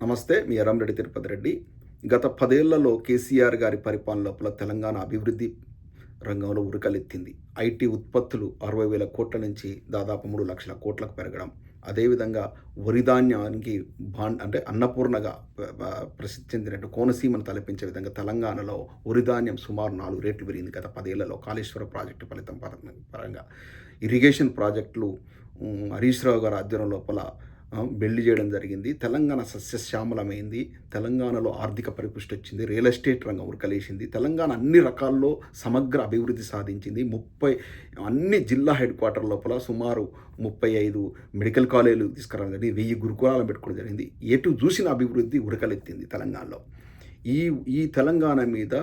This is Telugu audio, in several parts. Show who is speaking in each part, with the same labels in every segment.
Speaker 1: నమస్తే మీ ఎరంరెడ్డి తిరుపతి రెడ్డి. గత పదేళ్ళలో కేసీఆర్ గారి పరిపాలన లోపల తెలంగాణ అభివృద్ధి రంగంలో ఉరకలెత్తింది. ఐటీ ఉత్పత్తులు అరవై వేల కోట్ల నుంచి దాదాపు మూడు లక్షల కోట్లకు పెరగడం అదేవిధంగా వరిధాన్యానికి బాండ్ బాన్ అంటే అన్నపూర్ణగా ప్రసిద్ధి చెందినట్టు కోనసీమను తలపించే విధంగా తెలంగాణలో వరిధాన్యం సుమారు నాలుగు రేట్లు పెరిగింది గత పదేళ్ళలో కాళేశ్వర ప్రాజెక్టు ఫలితం పరంగా. ఇరిగేషన్ ప్రాజెక్టులు హరీష్ రావు గారి ఆధ్వర్యం లోపల పెళ్ళి చేయడం జరిగింది. తెలంగాణ సస్యశ్యామలమైంది. తెలంగాణలో ఆర్థిక పరిపుష్టి వచ్చింది. రియల్ ఎస్టేట్ రంగం ఉరకలేసింది. తెలంగాణ అన్ని రకాల్లో సమగ్ర అభివృద్ధి సాధించింది. ముప్పై అన్ని జిల్లా హెడ్ క్వార్టర్ లోపల సుమారు ముప్పై ఐదు మెడికల్ కాలేజీలు తీసుకురావడం జరిగింది. వెయ్యి గురుకులాలను పెట్టుకోవడం జరిగింది. ఎటు చూసిన అభివృద్ధి ఉరకలెత్తింది తెలంగాణలో. ఈ ఈ తెలంగాణ మీద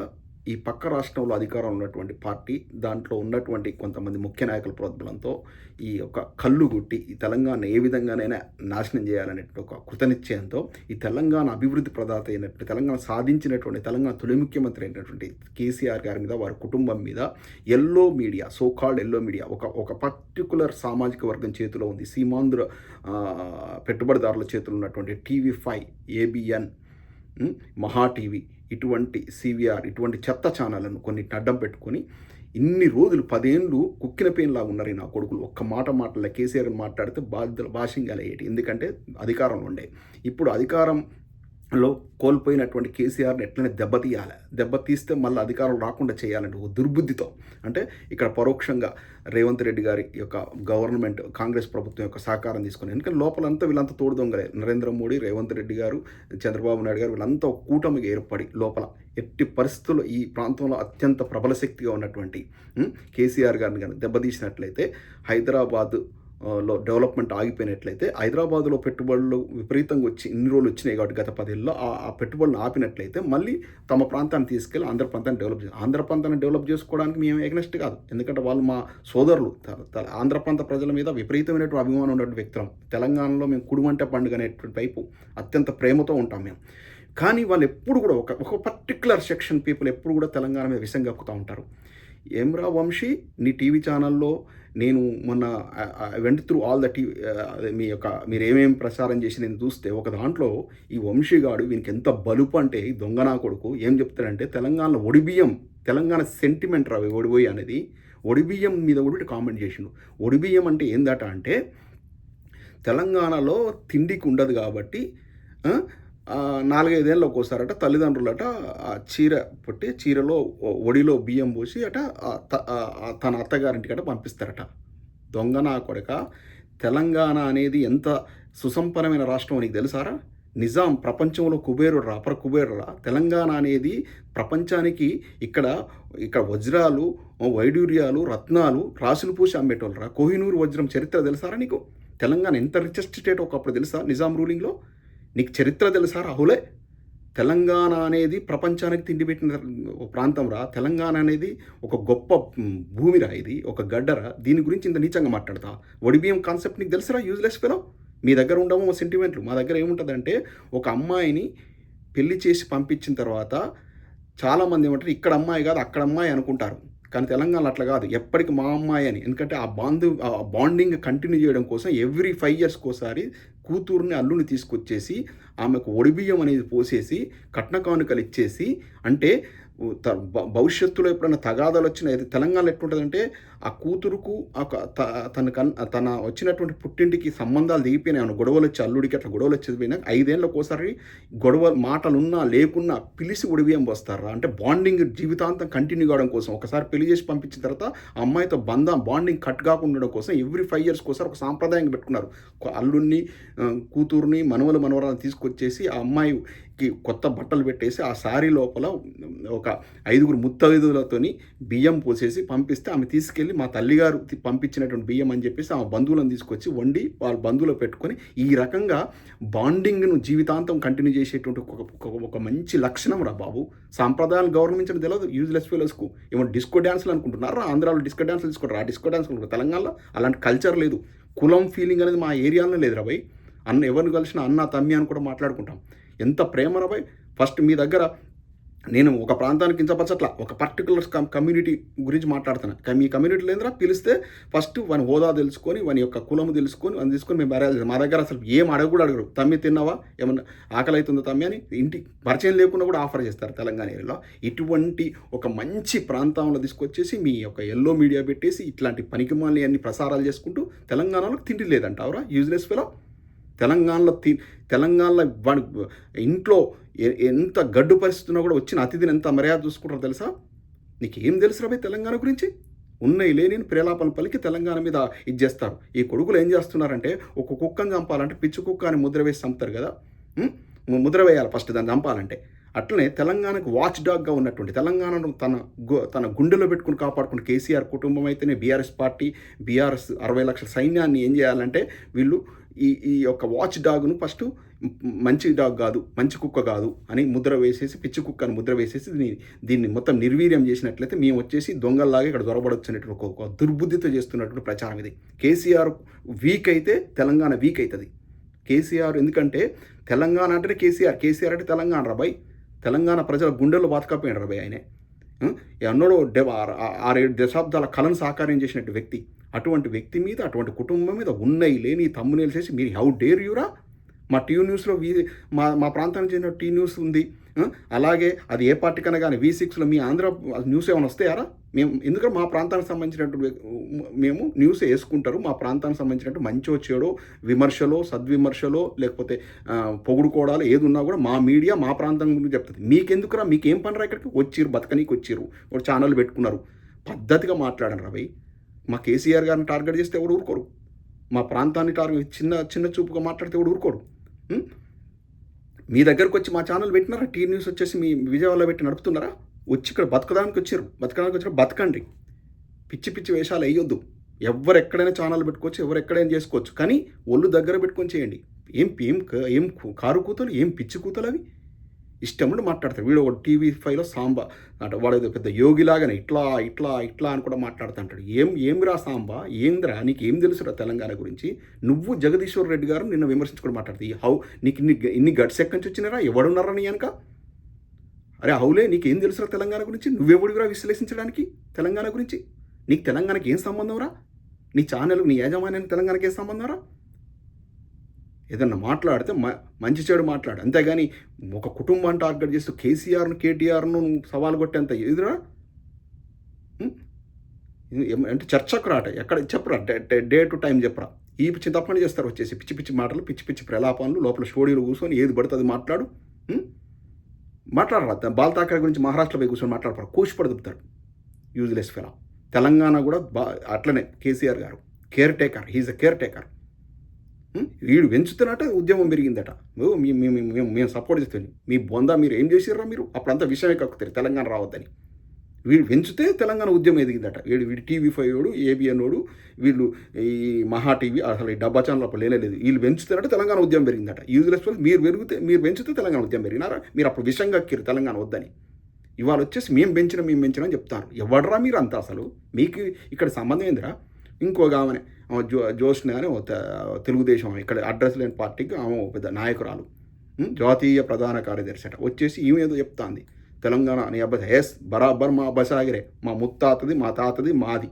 Speaker 1: ఈ పక్క రాష్ట్రంలో అధికారంలో ఉన్నటువంటి పార్టీ దాంట్లో ఉన్నటువంటి కొంతమంది ముఖ్య నాయకుల ప్రోద్బలంతో ఈ యొక్క కళ్ళు గుట్టి ఈ తెలంగాణ ఏ విధంగానైనా నాశనం చేయాలనే ఒక కృతనిశ్చయంతో ఈ తెలంగాణ అభివృద్ధి ప్రదాత అయినటువంటి తెలంగాణ సాధించినటువంటి తెలంగాణ తొలి ముఖ్యమంత్రి అయినటువంటి కేసీఆర్ గారి మీద వారి కుటుంబం మీద yellow media so called yellow media ఒక ఒక పర్టికులర్ సామాజిక వర్గం చేతిలో ఉంది. సీమాంధ్ర పెట్టుబడిదారుల చేతిలో ఉన్నటువంటి TV five ABN Maha TV ఇటువంటి సివిఆర్ ఇటువంటి చెత్త ఛానళ్ళను కొన్నిటిని అడ్డం పెట్టుకొని ఇన్ని రోజులు పదేళ్ళు కుక్కిన పెయిన్లా ఉన్నారు నా కొడుకులు. ఒక్క మాట మాటల కేసీఆర్ మాట్లాడితే బాధ్యతలు భాషింగలయ్యేటి ఎందుకంటే అధికారంలో ఉండే. ఇప్పుడు అధికారం లో కోల్పోయినటువంటి కేసీఆర్ని ఎట్లనే దెబ్బతీయాలి దెబ్బతీస్తే మళ్ళీ అధికారం రాకుండా చేయాలంటే ఒక దుర్బుద్ధితో. అంటే ఇక్కడ పరోక్షంగా రేవంత్ రెడ్డి గారి యొక్క గవర్నమెంట్ కాంగ్రెస్ ప్రభుత్వం యొక్క సహకారం తీసుకుని ఎందుకంటే లోపలంతా వీళ్ళంతా తోడు దొంగలే. నరేంద్ర మోడీ రేవంత్ రెడ్డి గారు చంద్రబాబు నాయుడు గారు వీళ్ళంతా ఒక కూటమిగా ఏర్పడి లోపల ఎట్టి పరిస్థితుల్లో ఈ ప్రాంతంలో అత్యంత ప్రబల శక్తిగా ఉన్నటువంటి కేసీఆర్ గారిని కానీ దెబ్బతీసినట్లయితే హైదరాబాద్ లో డెవలప్మెంట్ ఆగిపోయినట్లయితే హైదరాబాద్లో పెట్టుబడులు విపరీతంగా వచ్చి ఇన్ని రోజులు వచ్చినాయి కాబట్టి గత పదేళ్ళలో ఆ పెట్టుబడులను ఆపినట్లయితే మళ్ళీ తమ ప్రాంతాన్ని తీసుకెళ్ళి ఆంధ్ర ప్రాంతాన్ని డెవలప్ చేయాలి ఆంధ్ర ప్రాంతాన్ని డెవలప్ చేసుకోవడానికి మేము ఎగ్నెస్ట్ కాదు. ఎందుకంటే వాళ్ళు మా సోదరులు. ఆంధ్ర ప్రాంత ప్రజల మీద విపరీతమైనటువంటి అభిమానం ఉన్నటువంటి వ్యక్తులం. తెలంగాణలో మేము కుడుమంటే పండుగ అనేటువంటి వైపు అత్యంత ప్రేమతో ఉంటాం మేము. కానీ వాళ్ళు ఎప్పుడు కూడా ఒక ఒక పర్టికులర్ సెక్షన్ పీపుల్ ఎప్పుడు కూడా తెలంగాణ మీద విషం కక్కుతూ ఉంటారు. ఏమ్రా వంశీ నీ టీవీ ఛానల్లో నేను మొన్న వెంట త్రూ ఆల్ ద టీవీ మీ యొక్క మీరు ఏమేమి ప్రసారం చేసి నేను చూస్తే ఒక దాంట్లో ఈ వంశీగాడు వీనికి ఎంత బలుపు అంటే దొంగనా కొడుకు ఏం చెప్తాడంటే తెలంగాణలో ఒడిబియ్యం తెలంగాణ సెంటిమెంట్ రావి ఒడిబోయి అనేది ఒడిబియ్యం మీద కూడా కామెంట్ చేసిండు. ఒడిబియ్యం అంటే ఏందట అంటే తెలంగాణలో తిండికి ఉండదు కాబట్టి ఆ, ఆ, నాలుగైదేళ్ళు ఒక్కోసారట తల్లిదండ్రులట ఆ చీర పుట్టి చీరలో ఒడిలో బియ్యం పోసి అట త- ఆ- తన అత్తగారింటికట పంపిస్తారట. దొంగ నా కొడక తెలంగాణ అనేది ఎంత సుసంపన్నమైన రాష్ట్రం నీకు తెలుసారా? నిజాం ప్రపంచంలో కుబేరుడు రా అపర కుబేరుడు రా. తెలంగాణ అనేది ప్రపంచానికి ఇక్కడ ఇక్కడ వజ్రాలు వైడూర్యాలు రత్నాలు రాసులు పూసి అమ్మేటోళ్ళు రా. కోహినూరు వజ్రం చరిత్ర తెలుసారా నీకు? తెలంగాణ ఎంత రిచెస్ట్ స్టేట్ ఒకప్పుడు తెలుసా? నిజాం రూలింగ్లో నీకు చరిత్ర తెలుసా రాహులే? తెలంగాణ అనేది ప్రపంచానికి తిండి పెట్టిన ఒక ప్రాంతం రా. తెలంగాణ అనేది ఒక గొప్ప భూమిరా ఇది ఒక గడ్డరా దీని గురించి ఇంత నీచంగా మాట్లాడతా. ఒడిబియం కాన్సెప్ట్ నీకు తెలుసురా యూజ్లెస్ ఫెలో? మీ దగ్గర ఉండము సెంటిమెంట్లు. మా దగ్గర ఏముంటుందంటే ఒక అమ్మాయిని పెళ్ళి చేసి పంపించిన తర్వాత చాలామంది ఏమంటారు ఇక్కడ అమ్మాయి కాదు అక్కడ అమ్మాయి అనుకుంటారు. కానీ తెలంగాణ అట్లా కాదు. ఎప్పటికి మా అమ్మాయి అని. ఎందుకంటే ఆ బాంధు ఆ బాండింగ్ కంటిన్యూ చేయడం కోసం ఎవ్రీ ఫైవ్ ఇయర్స్కి ఒకసారి కూతురుని అల్లుని తీసుకొచ్చేసి ఆమెకు ఒడిబియ్యం అనేది పోసేసి కట్న కానుకలు ఇచ్చేసి అంటే భవిష్యత్తులో ఎప్పుడైనా తగాదాలు వచ్చిన ఇది తెలంగాణలో ఎట్లుంటుందంటే ఆ కూతురుకు త- తన కన్ తన వచ్చినటువంటి పుట్టింటికి సంబంధాలు దిగిపోయినాయి గొడవలు వచ్చి అల్లుడికి అట్లా గొడవలు వచ్చేది ఐదేళ్ళకోసారి ఐదేళ్ళకి ఒకసారి గొడవ మాటలున్నా లేకున్నా పిలిచి ఉడివేం వస్తారా అంటే బాండింగ్ జీవితాంతం కంటిన్యూ కావడం కోసం. ఒకసారి పెళ్ళి చేసి పంపించిన తర్వాత అమ్మాయితో బంధం బాండింగ్ కట్ కాకుండా ఉండడం కోసం ఎవ్రీ ఫైవ్ ఇయర్స్ ఒకసారి ఒక సాంప్రదాయం పెట్టుకున్నారు. అల్లుడిని కూతుర్ని మనవలు మనవరాలను తీసుకొచ్చేసి ఆ అమ్మాయికి కొత్త బట్టలు పెట్టేసి ఆ శారీ లోపల ఒక ఐదుగురు ముత్తైదులతోని బియ్యం పోసేసి పంపిస్తే ఆమె తీసుకెళ్ళి మా తల్లిగారు పంపించినటువంటి బియ్యం అని చెప్పేసి ఆ బంధువులను తీసుకొచ్చి వండి వాళ్ళ బంధువులు పెట్టుకొని ఈ రకంగా బాండింగ్ను జీవితాంతం కంటిన్యూ చేసేటువంటి ఒక ఒక- మంచి లక్షణం రా బాబు. సాంప్రదాయాలు గౌరవించడం తెలియదు. యూజ్లెస్ ఫెలోస్కు ఏమో డిస్కో డ్యాన్స్లు అనుకుంటున్నారా? ఆంధ్రాలో డిస్కో డ్యాన్స్లు తీసుకుంటారు? ఆ డిస్కో డ్యాన్స్ అనుకుంటారు తెలంగాణలో అలాంటి కల్చర్ లేదు. కులం ఫీలింగ్ అనేది మా ఏరియాలో లేదు రా అన్న ఎవరిని కలిసినా అన్న తమ్మి అని కూడా మాట్లాడుకుంటాం. ఎంత ప్రేమ రా ఫస్ట్ మీ దగ్గర నేను ఒక ప్రాంతానికి కించపరచట్ల. ఒక పర్టికులర్ కమ్యూనిటీ గురించి మాట్లాడుతున్నా. మీ కమ్యూనిటీ లేదురా పిలిస్తే ఫస్ట్ వాని హోదా తెలుసుకొని వాని యొక్క కులము తెలుసుకొని వాని తీసుకొని మేము బెరాలి మా దగ్గర అసలు ఏం అడగ కూడా అడగరు. తమ్మి తిన్నావా? ఏమన్నా ఆకలి అవుతుందో తమ్మి అని ఇంటి పరిచయం లేకుండా కూడా ఆఫర్ చేస్తారు తెలంగాణ ఏరియాలో. ఇటువంటి ఒక మంచి ప్రాంతంలో తీసుకొచ్చేసి మీ యొక్క ఎల్లో మీడియా పెట్టేసి ఇట్లాంటి పనికిమాలి అన్ని ప్రసారాలు చేసుకుంటూ తెలంగాణలో తిండి లేదంటావురా? యూజ్లెస్ ఫెలో తెలంగాణలో తీ తెలంగాణలో వాడి ఇంట్లో ఎంత గడ్డు పరిస్థితి ఉన్నా కూడా వచ్చిన అతిథిని ఎంత మర్యాద చూసుకుంటారో తెలుసా? నీకేం తెలుసురా భయ్ తెలంగాణ గురించి? ఉన్నాయి లేని ప్రేలాపన పలికి తెలంగాణ మీద ఇది చేస్తారు. ఈ కొడుకులు ఏం చేస్తున్నారంటే ఒక కుక్కను చంపాలంటే పిచ్చి కుక్క అని ముద్ర వేసి చంపుతారు కదా? ముద్ర వేయాలి ఫస్ట్ దాన్ని చంపాలంటే. అట్లనే తెలంగాణకు వాచ్ డాగ్గా ఉన్నటువంటి తెలంగాణను తన తన గుండెలో పెట్టుకుని కాపాడుకున్న కేసీఆర్ కుటుంబం అయితేనే బీఆర్ఎస్ పార్టీ బీఆర్ఎస్ అరవై లక్షల సైన్యాన్ని ఏం చేయాలంటే వీళ్ళు ఈ ఈ యొక్క వాచ్ డాగ్ను ఫస్ట్ మంచి డాగ్ కాదు మంచి కుక్క కాదు అని ముద్ర వేసేసి పిచ్చి కుక్క అని ముద్ర వేసేసి దీన్ని దీన్ని మొత్తం నిర్వీర్యం చేసినట్లయితే మేము వచ్చేసి దొంగల్లాగా ఇక్కడ దొరబడొచ్చు అనేటువంటి ఒక దుర్బుద్ధితో చేస్తున్నటువంటి ప్రచారం ఇది. కేసీఆర్ వీక్ అయితే తెలంగాణ వీక్ అవుతుంది. కేసీఆర్ ఎందుకంటే తెలంగాణ అంటే కేసీఆర్ కేసీఆర్ అంటే తెలంగాణ రాబాయ్ తెలంగాణ ప్రజల గుండెల్లో బతకపోయాడు రాబాయ్ ఆయనే. ఎన్నడో ఆరు- ఆరేడు దశాబ్దాల కళను సాకారం చేసినట్టు వ్యక్తి. అటువంటి వ్యక్తి మీద అటువంటి కుటుంబం మీద ఉన్నాయి. లేని తమ్మునేలు చేసి మీరు హౌ డేర్ యూరా మా టీ న్యూస్లో వీ మా మా ప్రాంతానికి చెందిన టీ న్యూస్ ఉంది. అలాగే అది ఏ పార్టీ కన్నా కానీ వి సిక్స్లో మీ ఆంధ్ర న్యూస్ ఏమైనా వస్తాయారా మేము ఎందుకంటే మా ప్రాంతానికి సంబంధించినట్టు మేము న్యూస్ వేసుకుంటారు. మా ప్రాంతానికి సంబంధించినట్టు మంచి వచ్చాడో విమర్శలో సద్విమర్శలో లేకపోతే పొగుడుకోవడాలు ఏది ఉన్నా కూడా మా మీడియా మా ప్రాంతం గురించి చెప్తుంది. మీకెందుకురా? మీకేం పనిరా ఇక్కడికి? వచ్చిర్రు బతకనీకి వచ్చిర్రు ఒక ఛానల్ పెట్టుకున్నారు. పద్ధతిగా మాట్లాడండి రవి మా కేసీఆర్ గారిని టార్గెట్ చేస్తే ఎవడు ఊరుకోరు. మా ప్రాంతాన్ని టార్గెట్ చిన్న చిన్న చూపుగా మాట్లాడితే ఎవడు ఊరుకోరు. మీ దగ్గరకు వచ్చి మా ఛానల్ పెట్టినారా? టీ న్యూస్ వచ్చేసి మీ విజయవాడలో పెట్టి నడుపుతున్నారా? వచ్చి ఇక్కడ బతకడానికి వచ్చారు. బతకడానికి వచ్చారు. బతకండి. పిచ్చి పిచ్చి వేషాలు వేయొద్దు. ఎవరు ఎక్కడైనా ఛానల్ పెట్టుకోవచ్చు ఎవరు ఎక్కడైనా చేసుకోవచ్చు. కానీ ఒళ్ళు దగ్గర పెట్టుకొని చేయండి. ఏం ఏం ఏం కారు కూతలు ఏం పిచ్చి కూతలు అవి? ఇష్టం ఉండి మాట్లాడతారు వీడు ఒక టీవీ ఫైవ్లో సాంబా అంటే వాడు ఏదో పెద్ద యోగిలాగానే ఇట్లా ఇట్లా ఇట్లా అని కూడా మాట్లాడుతుంటాడు ఏం ఏమిరా సాంబా? ఏందిరా? నీకు ఏం తెలుసురా తెలంగాణ గురించి? నువ్వు జగదీశ్వర్ రెడ్డి గారు నిన్ను విమర్శించుకుని మాట్లాడుతుంది హౌ నీకు ఇన్ని ఇన్ని గట్స్ ఎక్కడి నుంచి వచ్చినారా ఎవడున్నారా నీ వెనక? అరే హౌలే నీకేం తెలుసురా తెలంగాణ గురించి? నువ్వెవడిరా విశ్లేషించడానికి తెలంగాణ గురించి? నీకు తెలంగాణకి ఏం సంబంధం రా? నీ ఛానల్ నీ యాజమాన్యానికి తెలంగాణకి ఏం సంబంధం రా? ఏదన్నా మాట్లాడితే మ మంచి చెడు మాట్లాడు. అంతేగాని ఒక కుటుంబాన్ని టార్గెట్ చేస్తూ కేసీఆర్ను కేటీఆర్ను సవాల్ కొట్టేంత ఎదురా అంటే చర్చకు రాట ఎక్కడ చెప్పరా? డే డే టు టైం చెప్పరా? ఈ పిచ్చి తప్పని చేస్తారు వచ్చేసి. పిచ్చి పిచ్చి మాటలు పిచ్చి పిచ్చి ప్రలాపాలు లోపల స్టూడియోలో కూర్చొని ఏది పడితే అది మాట్లాడు. మాట్లాడరా? బాల్ ఠాకరే గురించి మహారాష్ట్రపై కూర్చొని మాట్లాడతారు కూచిపడి పడుతాడు యూజ్లెస్ ఫెలా. తెలంగాణ కూడా బా అట్లనే కేసీఆర్ గారు. Care taker he's a care taker వీడు పెంచుతున్నట్టు ఉద్యమం పెరిగిందట. ఓ, మేము మేము సపోర్ట్ చేస్తాం మీ బొందా మీరు ఏం చేసిర్రా మీరు? అప్పుడంతా విషయమే కక్కుతారు. తెలంగాణ రావద్దని. వీడు పెంచితే తెలంగాణ ఉద్యమం ఎదిగిందట. వీడు వీడు టీవీ ఫైవ్ వాడు ఏబిఎన్ వాడు వీళ్ళు ఈ మహా టీవీ అసలు ఈ డబ్బా ఛానల్ అప్పుడు లేనేలేదు. వీళ్ళు పెంచుతున్నట్టు తెలంగాణ ఉద్యమం పెరిగిందట. యూజ్లెస్ వాళ్ళు మీరు పెరిగితే మీరు పెంచితే తెలంగాణ ఉద్యమం పెరిగినారా? మీరు అప్పుడు విషయం కక్కిరు తెలంగాణ వద్దని. ఇవాళ వచ్చేసి మేము పెంచిన మేము పెంచిన అని చెప్తారు. ఎవడరా మీరు అంతా అసలు? మీకు ఇక్కడ సంబంధం ఏందిరా? ఇంకో కావనే జో జోష్ని అని ఒక తెలుగుదేశం ఇక్కడ అడ్రస్ లేని పార్టీకి ఆమె పెద్ద నాయకురాలు. జాతీయ ప్రధాన కార్యదర్శి అట. వచ్చేసి ఈమె ఏదో చెప్తాంది. తెలంగాణ నీ అబ్బాయి ఎస్ బరాబర్ మా బసాగిరే మా ముత్తాతది మా తాతది మాది.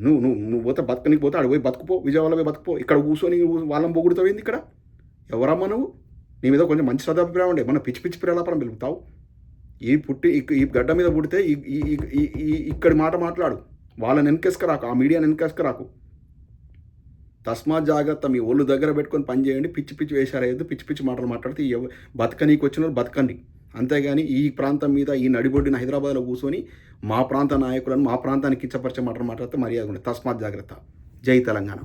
Speaker 1: నువ్వు నువ్వు నువ్వు పోతే బతకనికి పోతే అడిగి పోయి బతుకుపో విజయవాడలో పోయి బతుకుపో. ఇక్కడ కూర్చొని వాళ్ళని వాళ్ళని పొగుడుతావు ఇక్కడ? ఎవరమ్మా నువ్వు? నీ మీద కొంచెం మంచి సదాభిప్రాయం ఉండే. మన పిచ్చి పిచ్చి ప్రేలాపరం పిలుపుతావు ఈ పుట్టి ఇక్- ఈ గడ్డ మీద పుడితే ఈ ఇక్కడి మాట మాట్లాడు. వాళ్ళని వెనకేసుకురాకు ఆ మీడియాని వెనకేసుకురాకు. తస్మాత్ జాగ్రత్త మీ ఒళ్ళు దగ్గర పెట్టుకొని పని చేయండి. పిచ్చి పిచ్చి వేషాలు పిచ్చి పిచ్చి మాటలు మాట్లాడితే బతకనీకి వచ్చిన వాళ్ళు బతకండి. అంతేగాని ఈ ప్రాంతం మీద ఈ నడిబొడ్డిన హైదరాబాద్లో కూర్చొని మా ప్రాంత నాయకులను మా ప్రాంతానికి కిచ్చపరిచే మాటలు మాట్లాడితే మర్యాద ఉండదు తస్మాత్ జాగ్రత్త. జై తెలంగాణ.